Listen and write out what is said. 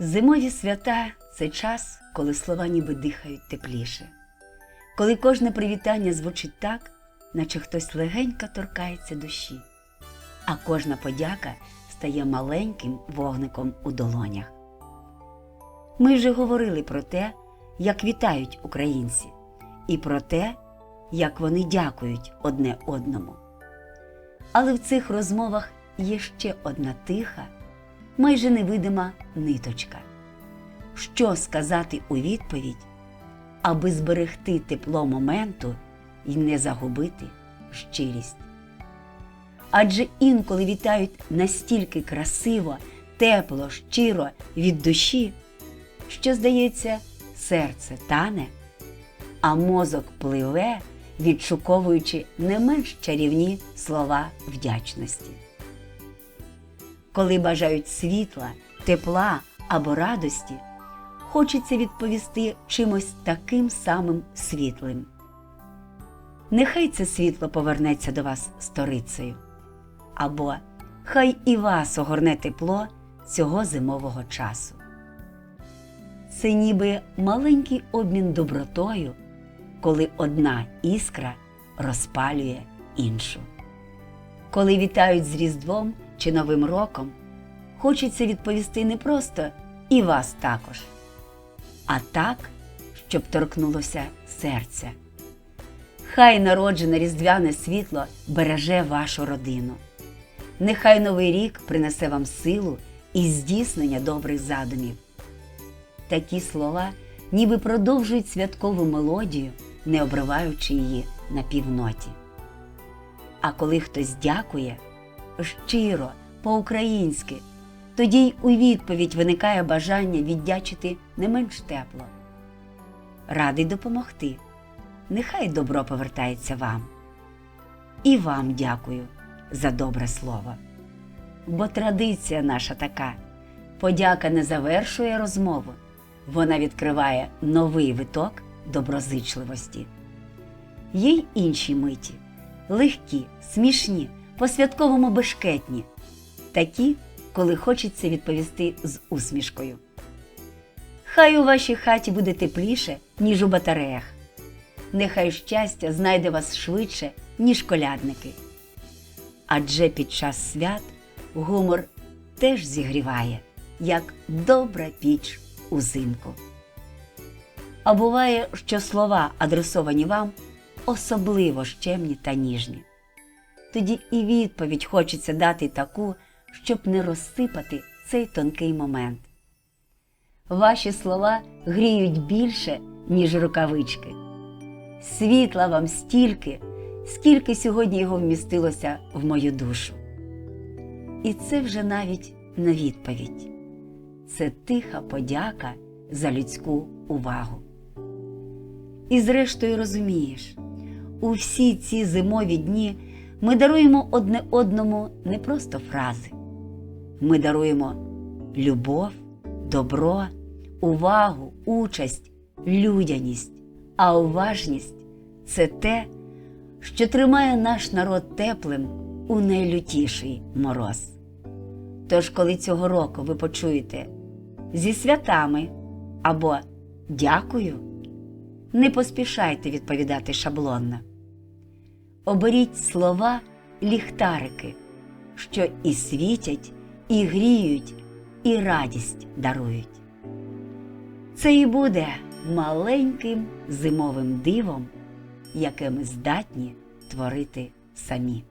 Зимові свята це час, коли слова ніби дихають тепліше, коли кожне привітання звучить так, наче хтось легенько торкається душі, а кожна подяка стає маленьким вогником у долонях. Ми вже говорили про те, як вітають українці, і про те, як вони дякують одне одному. Але в цих розмовах є ще одна тиха, майже невидима ниточка. Що сказати у відповідь, аби зберегти тепло моменту і не загубити щирість? Адже інколи вітають настільки красиво, тепло, щиро від душі, що, здається, серце тане, а мозок пливе, відшуковуючи не менш чарівні слова вдячності. Коли бажають світла, тепла або радості, хочеться відповісти чимось таким самим світлим. Нехай це світло повернеться до вас сторицею, або хай і вас огорне тепло цього зимового часу. Це ніби маленький обмін добротою, коли одна іскра розпалює іншу. Коли вітають з Різдвом чи Новим роком, хочеться відповісти не просто і вас також, а так, щоб торкнулося серця. Хай народжене різдвяне світло береже вашу родину. Нехай новий рік принесе вам силу і здійснення добрих задумів. Такі слова ніби продовжують святкову мелодію, не обриваючи її на півноті. А коли хтось дякує щиро, по-українськи, тоді й у відповідь виникає бажання віддячити не менш тепло. Радий допомогти. Нехай добро повертається вам. І вам дякую за добре слово. Бо традиція наша така подяка не завершує розмову, вона відкриває новий виток доброзичливості. Є й інші миті легкі, смішні, по-святковому бешкетні, такі, коли хочеться відповісти з усмішкою. Хай у вашій хаті буде тепліше, ніж у батареях. Нехай щастя знайде вас швидше, ніж колядники. Адже під час свят гумор теж зігріває, як добра піч узимку. А буває, що слова, адресовані вам, особливо щемні та ніжні. Тоді і відповідь хочеться дати таку, щоб не розсипати цей тонкий момент. Ваші слова гріють більше, ніж рукавички. Світла вам стільки, скільки сьогодні його вмістилося в мою душу. І це вже навіть не відповідь, це тиха подяка за людську увагу. І зрештою розумієш, у всі ці зимові дні ми даруємо одне одному не просто фрази, ми даруємо любов, добро, увагу, участь, людяність, а уважність це те, що тримає наш народ теплим у найлютіший мороз. Тож, коли цього року ви почуєте зі святами або дякую, не поспішайте відповідати шаблонно. Оберіть слова ліхтарики, що і світять, і гріють, і радість дарують. Це і буде маленьким зимовим дивом, яке ми здатні творити самі.